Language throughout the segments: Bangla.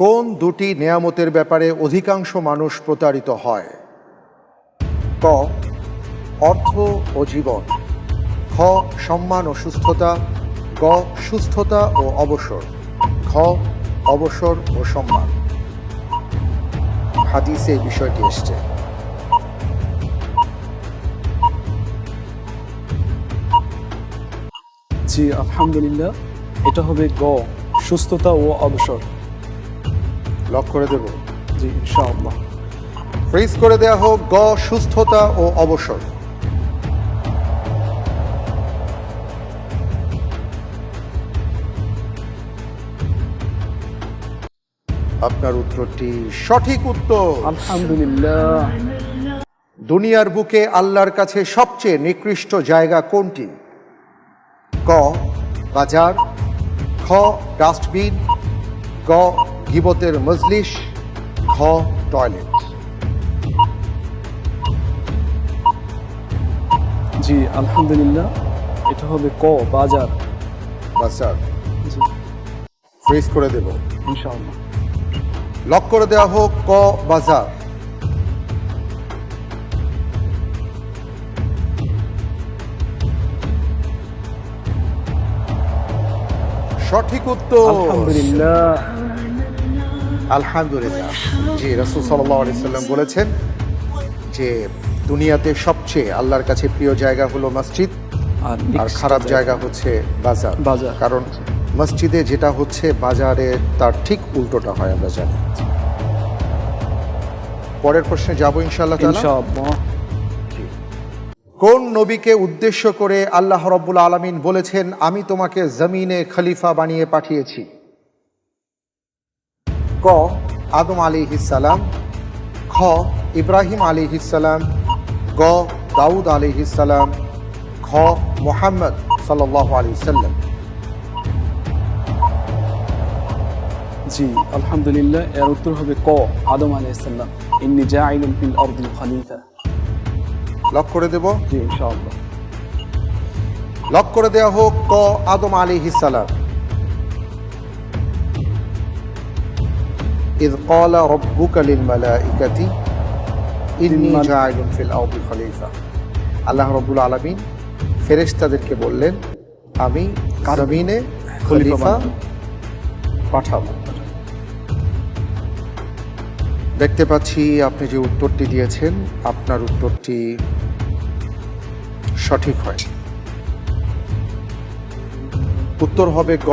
কোন দুটি নেয়ামতের ব্যাপারে অধিকাংশ মানুষ প্রতারিত হয়? ক, অর্থ ও জীবন। খ সম্মান ও সুস্থতা। গ, সুস্থতা ও অবসর। খ অবসর ও সম্মান। হাদিসে এই বিষয়টি এসছে। জি, আলহামদুলিল্লাহ। এটা হবে গ, সুস্থতা ও অবসর। লক করে দেব। জি ইনশাআল্লাহ। ফ্রিজ করে দেয়া হোক গ সুস্থতা ও অবসর। আপনার উত্তরটি সঠিক উত্তর। আলহামদুলিল্লাহ। দুনিয়ার বুকে আল্লাহর কাছে সবচেয়ে নিকৃষ্ট জায়গা কোনটি? ক বাজার খ ডাস্টবিন গ গিবতের মজলিস ঘ টয়লেট। জি আলহামদুলিল্লাহ। এটা হবে ক বাজার। বাজার। ফ্রিজ করে দেব। ইনশাআল্লাহ। লক করে দেওয়া হোক ক বাজার। সঠিক উত্তর। আলহামদুলিল্লাহ। আলহামদুলিল্লাহ। জি রসুল সাল্লাম বলেছেন যে দুনিয়াতে সবচেয়ে আল্লাহর কাছে প্রিয় জায়গা হলো মসজিদ আর আর খারাপ জায়গা। হচ্ছে বাজার। বাজার। কারণ মসজিদে যেটা হচ্ছে বাজারে তার ঠিক উল্টোটা হয় আমরা জানি। পরের প্রশ্নে যাব ইনশাল্লাহ কোন নবীকে উদ্দেশ্য করে আল্লাহ রব্বুল আলমিন বলেছেন আমি তোমাকে জমিনে খলিফা বানিয়ে পাঠিয়েছি। ক আদম আলী সালাম খ ইব্রাহিম আলী সালাম গ দাউদ আলী সালাম খ মোহাম্মদ সাল্লাহ আলী সাল্লাম। জি আলহামদুলিল্লাহ এর উত্তর হবে ক আদম আলাইহিস সালাম। ইন্নী জাইলুন ফিল আরদি খলিফা। লক করে দেব? জি ইনশাআল্লাহ। লক করে দেওয়া হোক ক আদম আলী সালাম। إذ قال ربك للملائكة إني جاعل في الأرض خليفة আল্লাহ রব্বুল আলমিন ফেরেশতাদেরকে বললেন আমি জমিনে খলিফা বানাবো। পাঠাবো দেখতে পাচ্ছি আপনি যে উত্তরটি দিয়েছেন আপনার উত্তরটি সঠিক হয় উত্তর হবে গ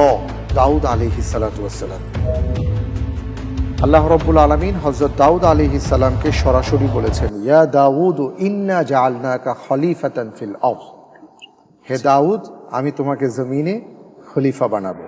দাউদ আলী সালাম আল্লাহ রব্বুল আলমিন হজরত দাউদ আলী সালামকে সরাসরি বলেছেন, ইয়া দাউদ, ইন্না জালনাকা খলিফাতান ফিল অফ হে দাউদ, আমি তোমাকে জমিনে খলিফা বানাবো।